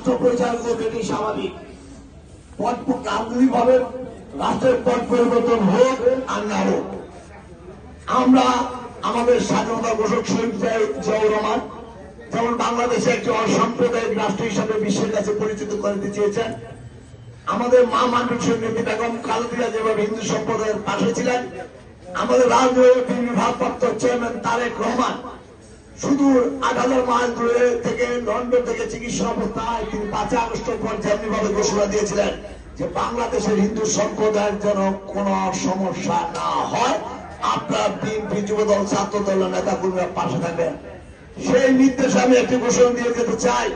রাষ্ট্র পরিচালনা করবে স্বাভাবিক। পথ রাষ্ট্রের পথ পরিবর্তন হোক আর না হোক। আমরা আমাদের স্বাধীনতা ঘোষক শহীদ জিয়াউর রহমান যেমন বাংলাদেশে একটি অসাম্প্রদায়িক রাষ্ট্র হিসাবে বিশ্বের কাছে পরিচিত করতে চেয়েছেন। আমাদের মা মানুষের নেত্রী বেগম খালেদা যেভাবে হিন্দু সম্প্রদায়ের পাশে ছিলেন, আমাদের রাজনৈতিক ভারপ্রাপ্ত চেয়ারম্যান তারেক রহমান শুধু আট হাজার মাইল দূরে থেকে লন্ডন থেকে চিকিৎসা অবস্থায় তিনি পাঁচই আগস্টের পর যেমনি ভাবে ঘোষণা দিয়েছিলেন যে বাংলাদেশের হিন্দু সম্প্রদায়ের যেন কোনো সমস্যা না হয়, আপনার বিএনপি যুবদল ছাত্র দলের নেতা কর্মীরা পাশে থাকবেন। সেই নির্দেশে আমি একটি ঘোষণা দিয়ে যেতে চাই।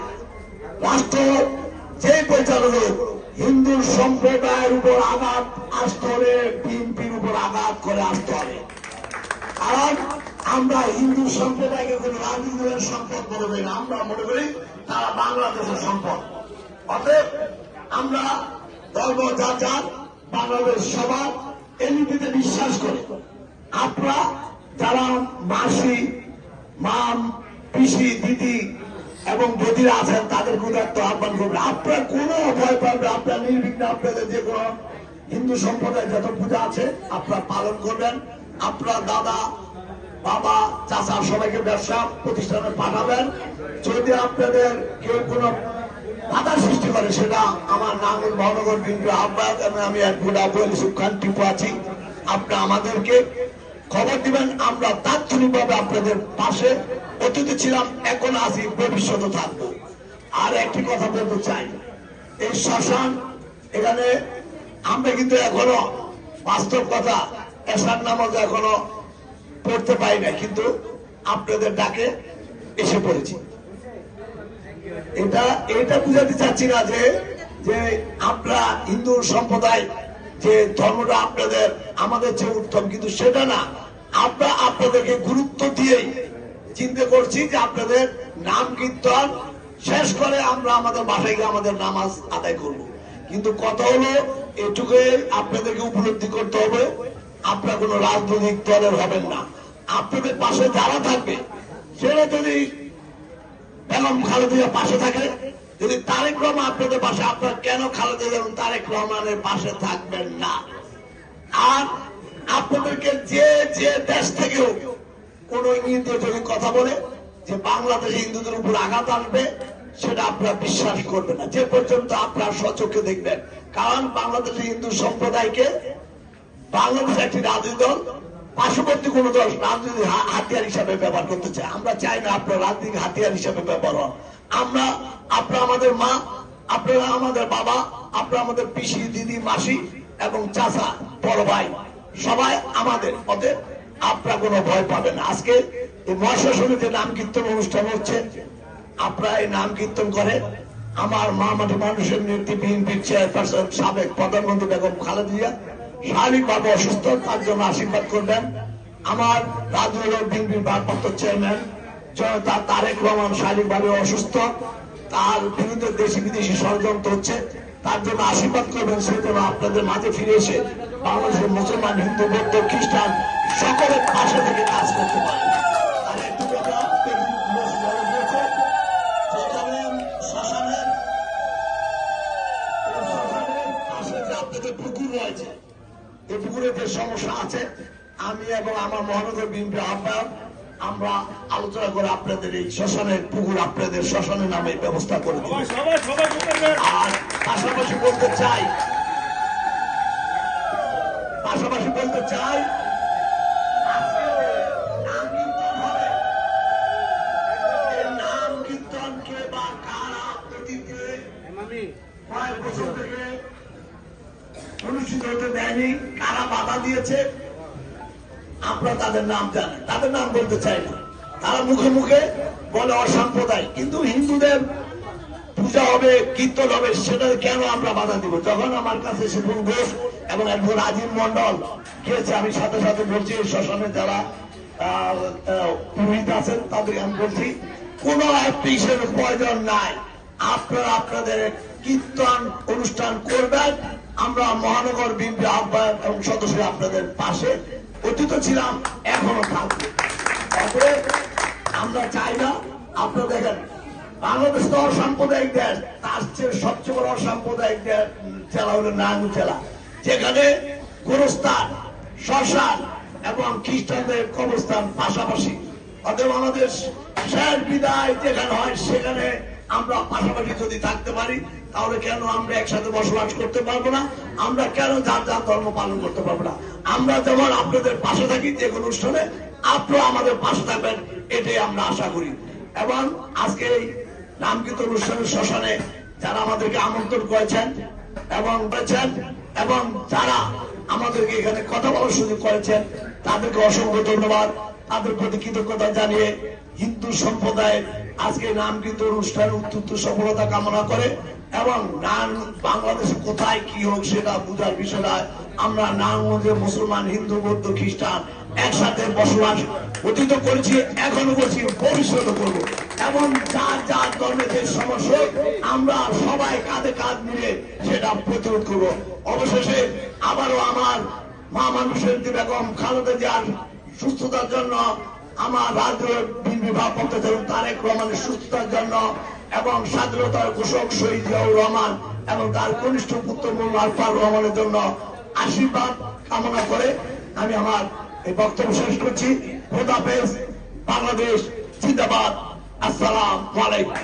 রাষ্ট্র যে পরিচালক হিন্দু সম্প্রদায়ের উপর আঘাত আসতে হলে বিএনপির উপর আঘাত করে আসতে হবে। কারণ আমরা হিন্দু সম্প্রদায়কে কোন রাজনীতি সম্পদ করি না। আমরা মনে করি তারা বাংলাদেশের সম্পদ। অতএব আমরা ধর্ম যার যার বাংলাদেশ সবার এই নীতিতে বিশ্বাস করি। আপনারা যারা মাসি, মাম, পিসি, দিদি এবং বদিরা আছেন, তাদের ক্ষুদার্থ আহ্বান করবেন আপনারা কোনো ভয় পাবেন আপনার নির্বিঘ্নে আপনাদের যে কোনো হিন্দু সম্প্রদায় যত পূজা আছে, আপনারা পালন করবেন। আপনার দাদা বাবা, চাচা সবাইকে ব্যবসা প্রতিষ্ঠানে পাঠাবেন। যদি আপনাদের কেউ কোনো বাধা সৃষ্টি করে, সেটা আমার নামুল মহানগর বিন্দু আহ্বায়ক এবং আমি এক গুড আবুল ইউসুফ খান টিপু আছি। আপনি আমাদেরকে খবর দিবেন, আমরা তাৎক্ষণিকভাবে আপনাদের পাশে অতীতে ছিলাম, এখন আছি, ভবিষ্যতে থাকব। আর একটি কথা বলতে চাই, এই শ্মশান এখানে, আমরা কিন্তু এখনও, বাস্তব কথা এসার নামাজ এখনও পড়তে পারি না, কিন্তু আপনাদের ডাকে এসে পড়েছি। এটা এটা বুঝাতে চাচ্ছি না যে যে আমরা হিন্দু সম্প্রদায়, যে ধর্মটা আপনাদের, আমাদের চেয়ে উত্তম, কিন্তু সেটা না। আমরা আপনাদেরকে গুরুত্ব দিয়েই চিন্তা করছি যে আপনাদের নাম কীর্তন শেষ করে আমরা আমাদের বাসায় গিয়ে আমাদের নামাজ আদায় করব। কিন্তু কথা হলো এটুকু আপনাদেরকে উপলব্ধি করতে হবে। আপনার কোনো রাজনৈতিক দলের হবেন না। আপনাদের পাশে যারা থাকবে সেটা যদি বেগম খালেদা পাশে থাকে, যদি তারেক রহমান আপনাদের পাশে, আপনার কেন খালেদা এবং তারেক রহমানের পাশে থাকবেন না? আর আপনাদেরকে যে যে দেশ থেকেও কোন ইঙ্গিত যদি কথা বলে যে বাংলাদেশে হিন্দুদের উপর আঘাত আসবে সেটা আপনারা বিশ্বাস করবেন না। যে পর্যন্ত আপনারা সচক্ষে দেখবেন, কারণ বাংলাদেশের হিন্দু সম্প্রদায়কে বাংলাদেশ একটি রাজনৈতিক দল, পার্শ্ববর্তী কোন দল রাজনৈতিক হাতিয়ার হিসাবে ব্যবহার করতে চায়। আমরা চাই না আপনার রাজনৈতিক হাতিয়ার হিসাবে ব্যবহার হন। আমরা, আপনারা আমাদের মা, আপনারা আমাদের বাবা, আপনারা আমাদের পিসি, দিদি, মাসি এবং চাচা, বড় ভাই, সবাই আমাদের অতএব আপনারা কোনো ভয় পাবেন আজকে এই মহাশাসনে যে নাম কীর্তন অনুষ্ঠান হচ্ছে, আপনারা এই নাম কীর্তন করে আমার মা মাটি মানুষের নেত্রী বিএনপির চেয়ারপারসন সাবেক প্রধানমন্ত্রী বেগম খালেদিয়া শারীরিকভাবে অসুস্থ, তার জন্য আশীর্বাদ করবেন। আমার রাজনৈতিক বিএনপির ভারপ্রাপ্ত চেয়ারম্যান, জনতা তারেক রহমান শারীরিক ভাবে অসুস্থ। তার বিরুদ্ধে দেশি বিদেশি ষড়যন্ত্র হচ্ছে। তার জন্য আশীর্বাদ করবেন সে যেন আপনাদের মাঝে ফিরে এসে বাংলাদেশের মুসলমান, হিন্দু, বৌদ্ধ, খ্রিস্টান সকলের পাশে থেকে কাজ করতে আছে। আমি এবং আমার মহানগর বিএনপি আহ্বায়ক আমরা আলোচনা করে আপনাদের এই শ্মশানের পুকুর আপনাদের শ্মশানের নামে ব্যবস্থা করে দেব। সবাই সবাই করবেন আর পাশাপাশি বলতে চাই পাশাপাশি বলতে চাই নাম কীর্তন হবে। এই নাম কীর্তনকে বা কারা অতীতে কয়েক বছর থেকে অনুষ্ঠিত আপনারা তাদের আমরা বাধা দিব? যখন আমার কাছে শিবুল ঘোষ এবং একজন রাজীব মন্ডল গিয়েছে আমি সাথে সাথে বলছি শ্মশানে যারা পুরোহিত আছেন তাদের আমি বলছি, কোন প্রয়োজন নাই। আপনারা আপনাদের কীর্তন অনুষ্ঠান করবেন আমরা মহানগর বিএনপি আহ্বায়ক এবং সদস্যরা আপনাদের পাশে অতীত ছিলাম, এখনও থাকব। আমরা চাই না, আপনারা দেখেন, বাংলাদেশ তো অসাম্প্রদায়িক দেশ, তার চেয়ে সবচেয়ে বড় অসাম্প্রদায়িক দেশ জেলা হলো নারায়ণ জেলা, যেখানে গোরস্থান, শ্মশান এবং খ্রিস্টানদের কবরস্থান পাশাপাশি। অতএব আমাদের শেষ বিদায় যেখানে হয়, সেখানে আমরা পাশাপাশি যদি থাকতে পারি তাহলে কেন আমরা একসাথে বসবাস করতে পারব না? আমরা কেন যার যার ধর্ম পালন করতে পারব না? আমরা যেমন আপনাদের পাশে থাকি যে কোনো অনুষ্ঠানে আপনারা আমাদের পাশে থাকবেন, এটাই আমরা আশা করি। এবং আজকে এই নামকীর্ত অনুষ্ঠানের শ্মশানে যারা আমাদেরকে আমন্ত্রণ করেছেন এবং করেছেন এবং যারা আমাদেরকে এখানে কথা বলার সুযোগ করেছেন, তাদেরকে অসংখ্য ধন্যবাদ। তাদের প্রতি কৃতজ্ঞতা জানিয়ে হিন্দু সম্প্রদায়ের আজকে নামকৃত অনুষ্ঠান উত্তর সফলতা কামনা করে এবং নান বাংলাদেশে কোথায় কি হোক সেটা বোঝার বিষয় আমরা নারায়ণগঞ্জে মুসলমান, হিন্দু, বৌদ্ধ, খ্রিস্টান একসাথে বসবাস অতীত করেছি এখনও করছি ভবিষ্যৎ করব। এবং যার যার ধর্মের সমস্যা, আমরা সবাই কাঁধে কাঁধ মিলে সেটা প্রতিরোধ করব। অবশেষে আবারও আমার মা মানুষের বেগম খালেদা জিয়ার সুস্থতার জন্য আমার রাজ্য বিএনপি ভারপ্রাপ্ত চেয়ারম্যান তারেক রহমানের সুস্থতার জন্য এবং স্বাধীনতার ঘোষক শহীদ রহমান এবং তার কনিষ্ঠ পুত্র মোল্লা আলফার রহমানের জন্য আশীর্বাদ কামনা করে আমি আমার এই বক্তব্য শেষ করছি। হোদাফেজ বাংলাদেশ জিন্দাবাদ। আসসালাম আলাইকুম।